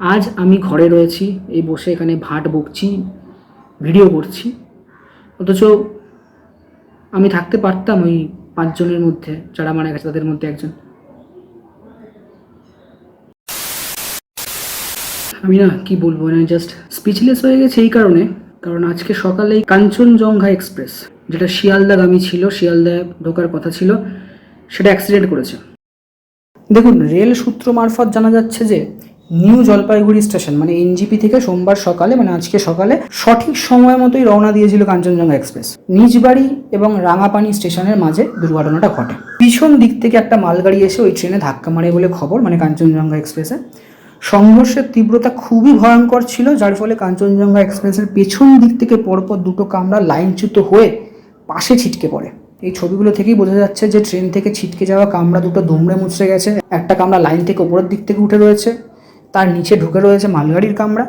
আজ আমি ঘরে রয়েছি, এই বসে এখানে ভাট বকছি ভিডিও করছি। অথচ আমি থাকতে পারতাম ওই পাঁচজনের মধ্যে, যারা মারা গেছে তাদের মধ্যে একজন। আমি না, কি বলব মানে জাস্ট স্পিচলেস হয়ে গেছে এই কারণে। কারণ আজকে সকালেই কাঞ্চনজঙ্ঘা এক্সপ্রেস যেটা শিয়ালদাগামী ছিল, শিয়ালদায় ঢোকার কথা ছিল, সেটা অ্যাক্সিডেন্ট করেছে। দেখুন, রেল সূত্র মারফত জানা যাচ্ছে যে নিউ জলপাইগুড়ি স্টেশন মানে এনজিপি থেকে সোমবার সকালে মানে আজকে সকালে, সঠিক সময় মতোই রওনা দিয়েছিল কাঞ্চনজঙ্ঘা এক্সপ্রেস। নিজ বাড়ি এবং রাঙাপানি স্টেশনের মাঝে দুর্ঘটনাটা ঘটে। পিছন দিক থেকে একটা মালগাড়ি এসে ওই ট্রেনে ধাক্কা মারে বলে খবর মানে কাঞ্চনজঙ্ঘা এক্সপ্রেসে। সংঘর্ষের তীব্রতা খুবই ভয়ঙ্কর ছিল, যার ফলে কাঞ্চনজঙ্ঘা এক্সপ্রেসের পেছন দিক থেকে পরপর দুটো কামরা লাইনচ্যুত হয়ে পাশে ছিটকে পড়ে। এই ছবিগুলো থেকেই বোঝা যাচ্ছে যে ট্রেন থেকে ছিটকে যাওয়া কামরা দুটো দুমড়ে মুচড়ে গেছে। একটা কামরা লাইন থেকে ওপরের দিক থেকে উঠে রয়েছে। তার নিচে ঢুকে রয়েছে মালগাড়ির কামরা।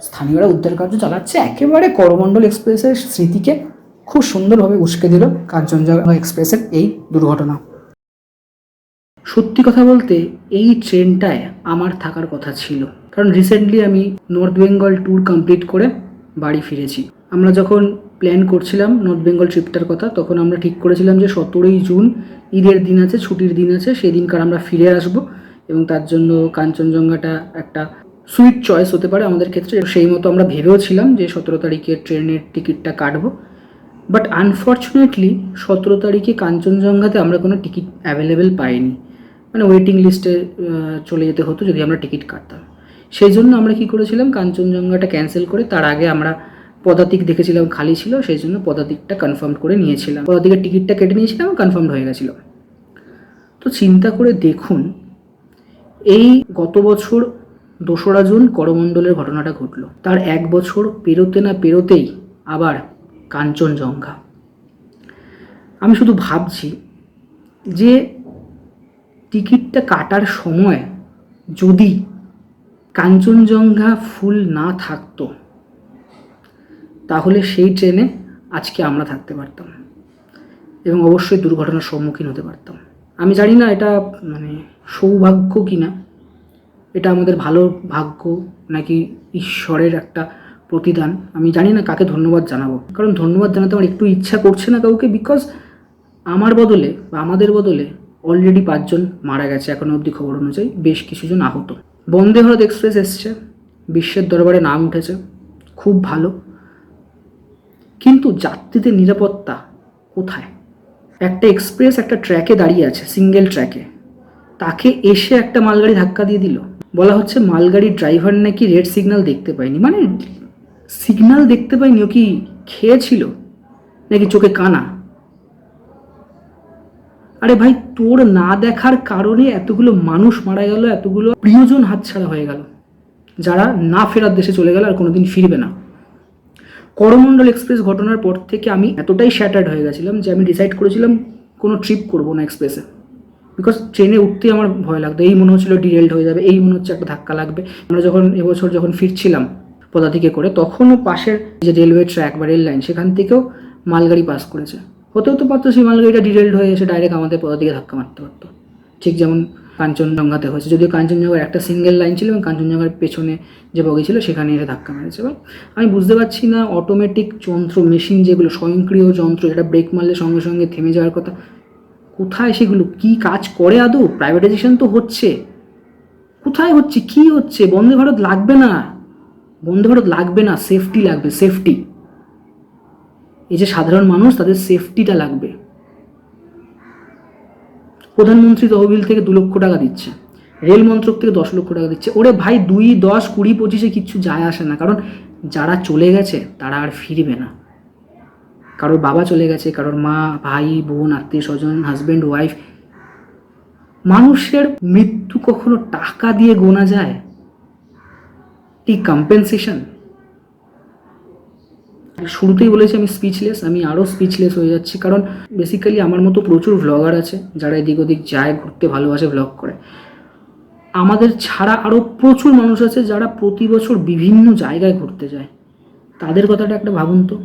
স্থানীয়রা উদ্ধার কার্য চালাচ্ছে। একেবারে করমণ্ডল এক্সপ্রেসের স্মৃতিকে খুব সুন্দরভাবে উস্কে দিল কাঞ্চনজঙ্ঘা এক্সপ্রেসের এই দুর্ঘটনা। সত্যি কথা বলতে, এই ট্রেনটায় আমার থাকার কথা ছিল। কারণ রিসেন্টলি আমি নর্থ বেঙ্গল ট্যুর কমপ্লিট করে বাড়ি ফিরেছি। আমরা যখন প্ল্যান করছিলাম নর্থ বেঙ্গল ট্রিপটার কথা, তখন আমরা ঠিক করেছিলাম যে সতেরোই জুন ঈদের দিন আছে, ছুটির দিন আছে সেই দিনকার আমরা ফিরে আসব। এবং তার জন্য কাঞ্চনজঙ্ঘাটা একটা সুইট চয়েস হতে পারে আমাদের ক্ষেত্রে। সেই মতো আমরা ভেবেও ছিলাম যে সতেরো তারিখে ট্রেনের টিকিটটা কাটবো। বাট আনফর্চুনেটলি সতেরো তারিখে কাঞ্চনজঙ্ঘাতে আমরা কোনো টিকিট অ্যাভেলেবেল পাইনি। মানে ওয়েটিং লিস্টে চলে যেতে হতো যদি আমরা টিকিট কাটতাম। সেই জন্য আমরা কি করেছিলাম, কাঞ্চনজঙ্ঘাটা ক্যান্সেল করে তার আগে আমরা পদাতিক দেখেছিলাম, খালি ছিল, সেই জন্য পদাতিকটা কনফার্ম করে নিয়েছিলাম। পদাতিকের টিকিটটা কেটে নিয়েছিলাম কনফার্ম হয়ে গেছিল। তো চিন্তা করে দেখুন এই গত বছর দোসরা জুন করমণ্ডলের ঘটনাটা ঘটলো। তার এক বছর পেরোতে না পেরোতেই আবার কাঞ্চনজঙ্ঘা। আমি শুধু ভাবছি যে টিকিটটা কাটার সময় যদি কাঞ্চনজঙ্ঘা ফুল না থাকতো, তাহলে সেই ট্রেনে আজকে আমরা থাকতে পারতাম এবং অবশ্যই দুর্ঘটনার সম্মুখীন হতে পারতাম। আমি জানি না এটা মানে সৌভাগ্য কি না এটা আমাদের ভালো ভাগ্য, নাকি ঈশ্বরের একটা প্রতিদান? আমি জানি না কাকে ধন্যবাদ জানাব। কারণ ধন্যবাদ জানাতে আমার একটু ইচ্ছা করছে না কাউকে বিকজ আমার বদলে বা আমাদের বদলে অলরেডি পাঁচজন মারা গেছে এখনও অবধি খবর অনুযায়ী, বেশ কিছুজন আহত। বন্দে ভারত এক্সপ্রেস এসছে, বিশ্বের দরবারে নাম উঠেছে, খুব ভালো। কিন্তু যাত্রীদের নিরাপত্তা কোথায়? একটা এক্সপ্রেস একটা ট্র্যাকে দাঁড়িয়ে আছে সিঙ্গেল ট্র্যাকে। তাকে এসে একটা মালগাড়ি ধাক্কা দিয়ে দিল। বলা হচ্ছে মালগাড়ির ড্রাইভার নাকি রেড সিগন্যাল দেখতে পায়নি। মানে সিগন্যাল দেখতে পায়নি, ও কি খেয়েছিল নাকি চোখে কানা? আরে ভাই, তোর না দেখার কারণে এতগুলো মানুষ মারা গেল, এতগুলো প্রিয়জন হাতছাড়া হয়ে গেল, যারা না ফেরার দেশে চলে গেল আর কোনোদিন ফিরবে না। করমণ্ডল এক্সপ্রেস ঘটনার পর থেকে আমি এতটাই শ্যাটার্ড হয়ে গেছিলাম যে আমি ডিসাইড করেছিলাম কোনো ট্রিপ করব না এক্সপ্রেসে বিকজ ট্রেনে উঠতেই আমার ভয় লাগতো। এই মনে হচ্ছিল ডিরেল্ড হয়ে যাবে, এই মনে হচ্ছে একটা ধাক্কা লাগবে। আমরা যখন এবছর যখন ফিরছিলাম পদাতিকে করে, তখনও পাশের যে রেলওয়ে ট্র্যাক বা রেল লাইন সেখান থেকেও মালগাড়ি পাস করেছে। হতেও তো পারতো সেই মালগাড়িটা ডিরেল্ড হয়ে এসে ডাইরেক্ট আমাদের পদাতিকে ধাক্কা মারতে পারতো। ঠিক যেমন কাঞ্চনজঙ্ঘাতে হয়েছে। যদিও কাঞ্চনজঙ্ঘার একটা সিঙ্গেল লাইন ছিল এবং কাঞ্চনজঙ্ঘার পেছনে যে বগি ছিল, সেখানে এসে ধাক্কা মেরেছে। এবার আমি বুঝতে পারছি না অটোমেটিক যন্ত্র মেশিন যেগুলো স্বয়ংক্রিয় যন্ত্র, যেটা ব্রেক মারলে সঙ্গে সঙ্গে থেমে যাওয়ার কথা কোথায় সেগুলো? কি কাজ করে আদৌ? প্রাইভেটাইজেশন তো হচ্ছে। কোথায় হচ্ছে? কি হচ্ছে? বন্দে ভারত লাগবে না। বন্দে ভারত লাগবে না। সেফটি লাগবে সেফটি এই যে সাধারণ মানুষ, তাদের সেফটিটা লাগবে। প্রধানমন্ত্রী তহবিল থেকে দু লক্ষ টাকা দিচ্ছে। রেল মন্ত্রক থেকে দশ লক্ষ টাকা দিচ্ছে। ওরে ভাই, দুই, দশ, কুড়ি, পঁচিশে কিচ্ছু যায় আসে না। কারণ যারা চলে গেছে, তারা আর ফিরবে না। কারোর বাবা চলে গেছে, কারোর মা, ভাই, বোন, আত্মীয় স্বজন হাজব্যান্ড ওয়াইফ মানুষের মৃত্যু কখনো টাকা দিয়ে গোনা যায়? এই কম্পেনসেশন শুরুতেই বলেছি আমি স্পিচলেস আমি আরও স্পিচলেস হয়ে যাচ্ছি, কারণ বেসিক্যালি আমার মতো প্রচুর ভ্লগার আছে, যারা এদিক ওদিক যায়, ঘুরতে ভালোবাসে ভ্লগ করে। আমাদের ছাড়া আরও প্রচুর মানুষ আছে যারা প্রতি বছর বিভিন্ন জায়গায় ঘুরতে যায়। তাদের কথাটা একটা ভাবুন তো।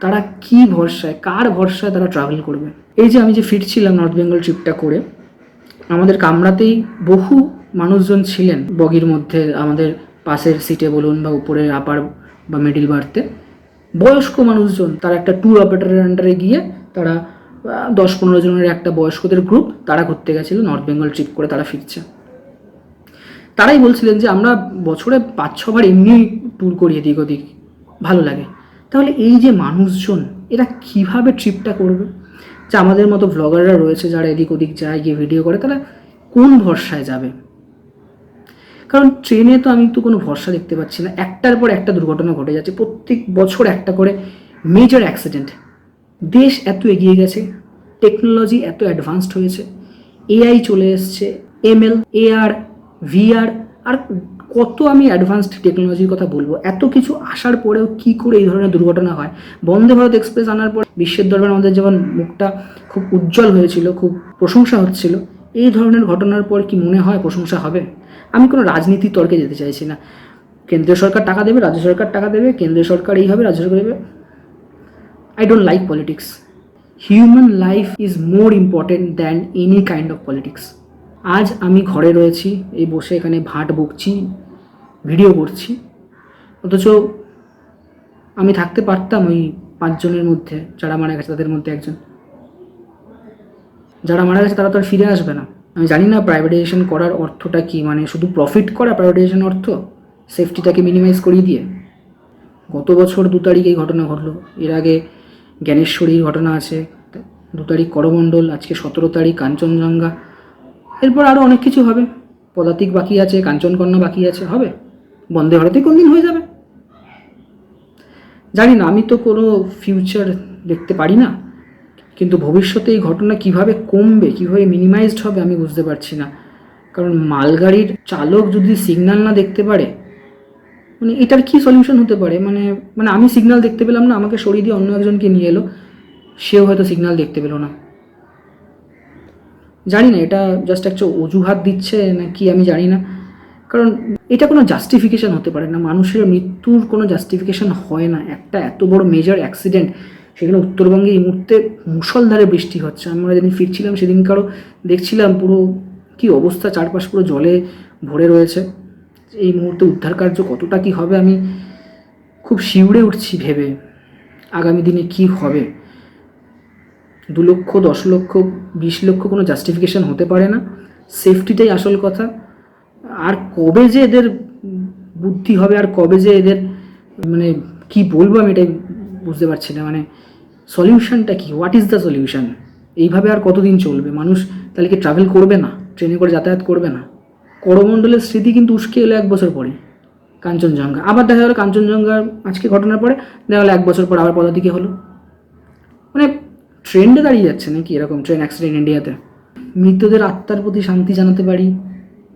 তারা কি ভরসায়, কার ভরসায় তারা ট্রাভেল করবে? এই যে আমি যে ফিরছিলাম নর্থ বেঙ্গল ট্রিপটা করে, আমাদের কামরাতেই বহু মানুষজন ছিলেন বগির মধ্যে, আমাদের পাশের সিটে বলুন বা উপরে আপার বা মিডিল বার্থে বয়স্ক মানুষজন, তারা একটা ট্যুর অপারেটরের আন্ডারে গিয়ে তারা দশ পনেরো জনের একটা বয়স্কদের গ্রুপ তারা ঘুরতে গেছিল নর্থ বেঙ্গল ট্রিপ করে তারা ফিরছে। তারাই বলছিলেন যে আমরা বছরে পাঁচ ছবার এমনি ট্যুর করি এদিক ওদিক ভালো লাগে। তাহলে এই যে মানুষজন, এরা কীভাবে ট্রিপটা করবে? যে আমাদের মতো ব্লগাররা রয়েছে যারা এদিক ওদিক যায়, গিয়ে ভিডিও করে, তারা কোন ভরসায় যাবে? কারণ ট্রেনে তো আমি তো কোনো ভরসা দেখতে পাচ্ছি না। একটার পর একটা দুর্ঘটনা ঘটে যাচ্ছে। প্রত্যেক বছর একটা করে মেজর অ্যাক্সিডেন্ট দেশ এত এগিয়ে গেছে টেকনোলজি এত অ্যাডভান্সড হয়েছে এআই চলে এসছে এমএল এআর ভিআর আর কত আমি অ্যাডভান্সড টেকনোলজির কথা বলব? এত কিছু আসার পরেও কি করে এই ধরনের দুর্ঘটনা হয়? বন্দে ভারত এক্সপ্রেস আনার পর বিশ্বের দরবার আমাদের যেমন মুখটা খুব উজ্জ্বল হয়েছিল, খুব প্রশংসা হচ্ছিল, এই ধরনের ঘটনার পর কি মনে হয় প্রশংসা হবে? আমি কোনো রাজনীতি তর্কে যেতে চাইছি না। কেন্দ্রীয় সরকার টাকা দেবে, রাজ্য সরকার টাকা দেবে, কেন্দ্রীয় সরকার এই হবে, রাজ্য সরকার দেবে I don't like politics human life is more important than any kind of politics. আজ আমি ঘরে রয়েছি, এই বসে এখানে ভাট বকছি, ভিডিও করছি। অথচ আমি থাকতে পারতাম ওই পাঁচজনের মধ্যে, যারা মারা গেছে তাদের মধ্যে একজন। যারা মারা গেছে তারা তো আর ফিরে আসবে না। আমি জানি না প্রাইভেটাইজেশন করার অর্থটা কি মানে শুধু প্রফিট করা প্রাইভেটাইজেশন অর্থ? সেফটিটাকে মিনিমাইজ করিয়ে দিয়ে? গত বছর দু তারিখ এই ঘটনা ঘটলো। এর আগে জ্ঞানেশ্বরীর ঘটনা আছে, দু তারিখ করমণ্ডল, আজকে সতেরো তারিখ কাঞ্চনজঙ্ঘা। এরপর আরও অনেক কিছু হবে। পদাতিক বাকি আছে কাঞ্চনকন্যা বাকি আছে, হবে। বন্দে ভারতে কোন দিন হয়ে যাবে? জানি না, আমি তো কোনো ফিউচার দেখতে পারি না। কিন্তু ভবিষ্যতে এই ঘটনা কীভাবে কমবে, কীভাবে মিনিমাইজড হবে, আমি বুঝতে পারছি না। কারণ মালগাড়ির চালক যদি সিগন্যাল না দেখতে পারে মানে এটার কি সলিউশন হতে পারে? মানে মানে আমি সিগনাল দেখতে পেলাম না, আমাকে সরিয়ে দিয়ে অন্য একজনকে নিয়ে এলো। সেও হয়তো সিগনাল দেখতে পেল না। জানি না, এটা জাস্ট একটা অজুহাত দিচ্ছে না কি আমি জানি না। কারণ এটা কোনো জাস্টিফিকেশান হতে পারে না। মানুষের মৃত্যুর কোনো জাস্টিফিকেশান হয় না। একটা এত বড় মেজর অ্যাক্সিডেন্ট সেখানে উত্তরবঙ্গে এই মুহূর্তে মুষলধারে বৃষ্টি হচ্ছে। আমরা যেদিন ফিরছিলাম সেদিনকারও দেখছিলাম পুরো কি অবস্থা, চারপাশ পুরো জলে ভরে রয়েছে। এই মুহূর্তে উদ্ধার কার্য কতটা কি হবে আমি খুব শিউড়ে উঠছি ভেবে। আগামী দিনে কি হবে? দু লক্ষ দশ লক্ষ, বিশ লক্ষ কোনো জাস্টিফিকেশন হতে পারে না। সেফটিটাই আসল কথা। আর কবে যে এদের বুদ্ধি হবে, আর কবে যে এদের মানে কি বলব আমি এটাই বুঝতে পারছি না। মানে সলিউশনটা কি? হোয়াট ইজ দ্য সলিউশন এইভাবে আর কতদিন চলবে? মানুষ তাহলে কি ট্রাভেল করবে না? ট্রেনে করে যাতায়াত করবে না? করমণ্ডলের স্মৃতি কিন্তু উস্কে এলো এক বছর পরে, কাঞ্চনজঙ্ঘা। আবার দেখা গেলো কাঞ্চনজঙ্ঘার আজকে ঘটনার পরে, দেখা গেলো এক বছর পর আবার পদাতিকে হলো। মানে ট্রেন্ডে দাঁড়িয়ে যাচ্ছে নাকি এরকম ট্রেন অ্যাক্সিডেন্ট ইন্ডিয়াতে মৃতদের আত্মার প্রতি শান্তি জানাতে পারি,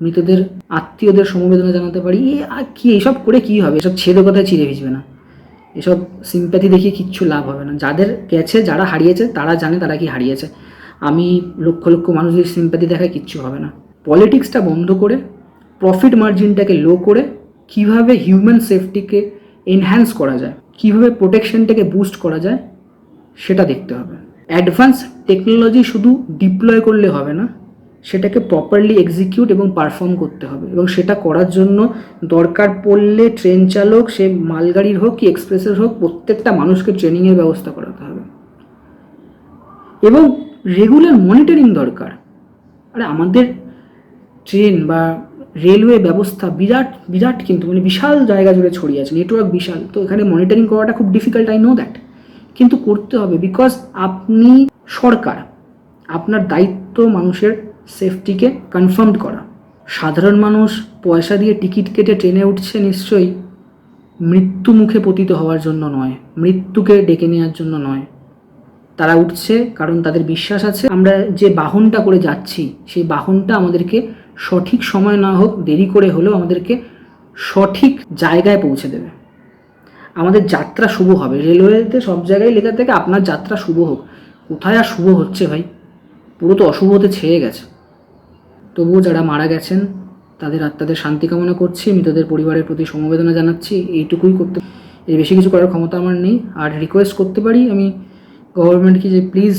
মৃতদের আত্মীয়দের সমবেদনা জানাতে পারি, এ আর কি, এসব করে কি হবে? এসব ছেদে কথায় চিড়ে ভিজবে না? এসব সিম্প্যাথি দেখিয়ে কিচ্ছু লাভ হবে না। যাদের গেছে, যারা হারিয়েছে, তারা জানে তারা কি হারিয়েছে। আমি লক্ষ লক্ষ মানুষদের সিম্প্যাথি দেখায় কিচ্ছু হবে না। পলিটিক্সটা বন্ধ করে প্রফিট মার্জিনটাকে লো করে, কীভাবে হিউম্যান সেফটিকে এনহ্যান্স করা যায়, কীভাবে প্রোটেকশনটাকে বুস্ট করা যায়, সেটা দেখতে হবে। অ্যাডভান্স টেকনোলজি শুধু ডিপ্লয় করলে হবে না, সেটাকে প্রপারলি এক্সিকিউট এবং পারফর্ম করতে হবে। এবং সেটা করার জন্য দরকার পড়লে ট্রেন চালক, সে মালগাড়ির হোক কি এক্সপ্রেসের হোক, প্রত্যেকটা মানুষকে ট্রেনিংয়ের ব্যবস্থা করাতে হবে। এবং রেগুলার মনিটরিং দরকার। আরে আমাদের ট্রেন বা রেলওয়ে ব্যবস্থা বিরাট বিরাট কিন্তু মানে বিশাল জায়গা জুড়ে ছড়িয়ে আছে নেটওয়ার্ক বিশাল। তো এখানে মনিটরিং করাটা খুব ডিফিকাল্ট আই নো দ্যাট কিন্তু করতে হবে বিকজ আপনি সরকার। আপনার দায়িত্ব মানুষের সেফটিকে কনফার্ম করা। সাধারণ মানুষ পয়সা দিয়ে টিকিট কেটে ট্রেনে উঠছে নিশ্চয়ই মৃত্যু মুখে পতিত হওয়ার জন্য নয়, মৃত্যুকে ডেকে নেওয়ার জন্য নয়। তারা উঠছে কারণ তাদের বিশ্বাস আছে, আমরা যে বাহনটা করে যাচ্ছি, সেই বাহনটা আমাদেরকে সঠিক সময় না হোক দেরি করে হলেও আমাদেরকে সঠিক জায়গায় পৌঁছে দেবে। আমাদের যাত্রা শুভ হবে। রেলওয়েতে সব জায়গায় লেখা থেকে, আপনার যাত্রা শুভ হোক। কোথায় আর শুভ হচ্ছে ভাই? পুরো তো অশুভ হতে ছেয়ে গেছে। তবুও যারা মারা গেছেন, তাদের আত্মাদের শান্তি কামনা করছি। মৃতদের পরিবারের প্রতি সমবেদনা জানাচ্ছি। এইটুকুই করতে এর বেশি কিছু করার ক্ষমতা আমার নেই। আর রিকোয়েস্ট করতে পারি, আমি গভর্নমেন্টকে যে প্লিজ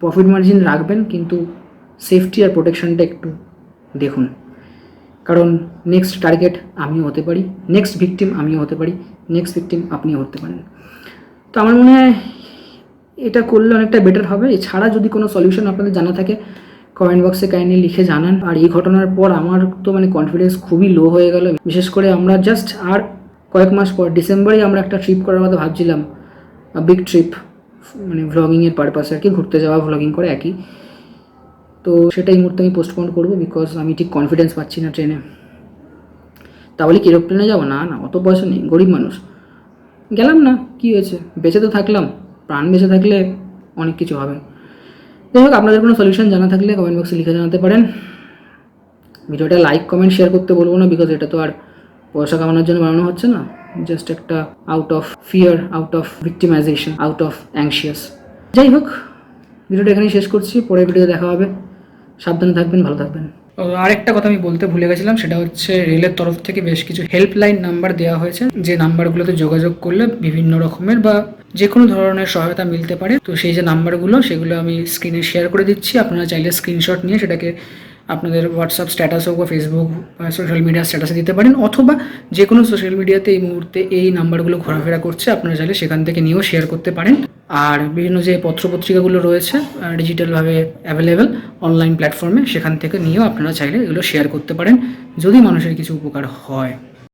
প্রফিট মার্জিন রাখবেন, কিন্তু সেফটি আর প্রোটেকশনটা একটু দেখুন। কারণ নেক্সট টার্গেট আমিও হতে পারি নেক্সট ভিকটিম আমিও হতে পারি। নেক্সট ভিকটিম আপনিও হতে পারেন। তো আমার মনে হয় এটা করলে অনেকটা বেটার হবে। এছাড়া যদি কোনো সলিউশন আপনাদের জানা থাকে কমেন্ট বক্সে কাইন্ডলি লিখে জানান। আর এই ঘটনার পর আমার তো মানে কনফিডেন্স খুবই লো হয়ে গেল। বিশেষ করে আমরা জাস্ট আর কয়েক মাস পর ডিসেম্বরেই আমরা একটা ট্রিপ করার কথা ভাবছিলাম। বিগ ট্রিপ মানে ভ্লগিংয়ের পারপাসে আর কি, ঘুরতে যাওয়া ভ্লগিং করে একই। তো সেটা এই মুহূর্তে আমি পোস্টপোন করব বিকজ আমি ঠিক কনফিডেন্স পাচ্ছি না ট্রেনে তাহলে কি এরোপ্লেনে যাব? না না, অত পয়সা নেই, গরিব মানুষ। গেলাম না, কি হয়েছে? বেঁচে তো থাকলাম, প্রাণ বেঁচে থাকলে অনেক কিছু হবে। যাই হোক, আপনাদের কোনো সলিউশন জানা থাকলে কমেন্ট বক্সে লিখে জানাতে পারেন। ভিডিওটা লাইক কমেন্ট শেয়ার করতে বলব না বিকজ এটা তো আর পয়সা কামানোর জন্য বানানো হচ্ছে না। জাস্ট একটা out of fear out of victimization out of anxious যাই হোক, ভিডিওটা এখানেই শেষ করছি, পরের ভিডিও দেখা হবে। সাবধানে থাকবেন, ভালো থাকবেন। আরেকটা কথা আমি বলতে ভুলে গেছিলাম, সেটা হচ্ছে রেলের তরফ থেকে বেশ কিছু হেল্পলাইন নাম্বার দেওয়া হয়েছে, যে নাম্বারগুলোতে যোগাযোগ করলে বিভিন্ন রকমের বা যে কোনো ধরনের সহায়তা মিলতে পারে। তো সেই যে নাম্বারগুলো সেগুলো আমি স্ক্রিনে শেয়ার করে দিচ্ছি। আপনারা চাইলে স্ক্রিনশট নিয়ে সেটাকে আপনাদের হোয়াটসঅ্যাপ স্ট্যাটাস হোক বা ফেসবুক বা সোশ্যাল মিডিয়ার স্ট্যাটাসে দিতে পারেন, অথবা যে কোনো সোশ্যাল মিডিয়াতে এই মুহূর্তে এই নাম্বারগুলো ঘোরাফেরা করছে, আপনারা চাইলে সেখান থেকে নিয়েও শেয়ার করতে পারেন। আর বিভিন্ন যে পত্রপত্রিকাগুলো রয়েছে ডিজিটালভাবে অ্যাভেলেবেল অনলাইন প্ল্যাটফর্মে সেখান থেকে নিয়েও আপনারা চাইলে এগুলো শেয়ার করতে পারেন, যদি মানুষের কিছু উপকার হয়।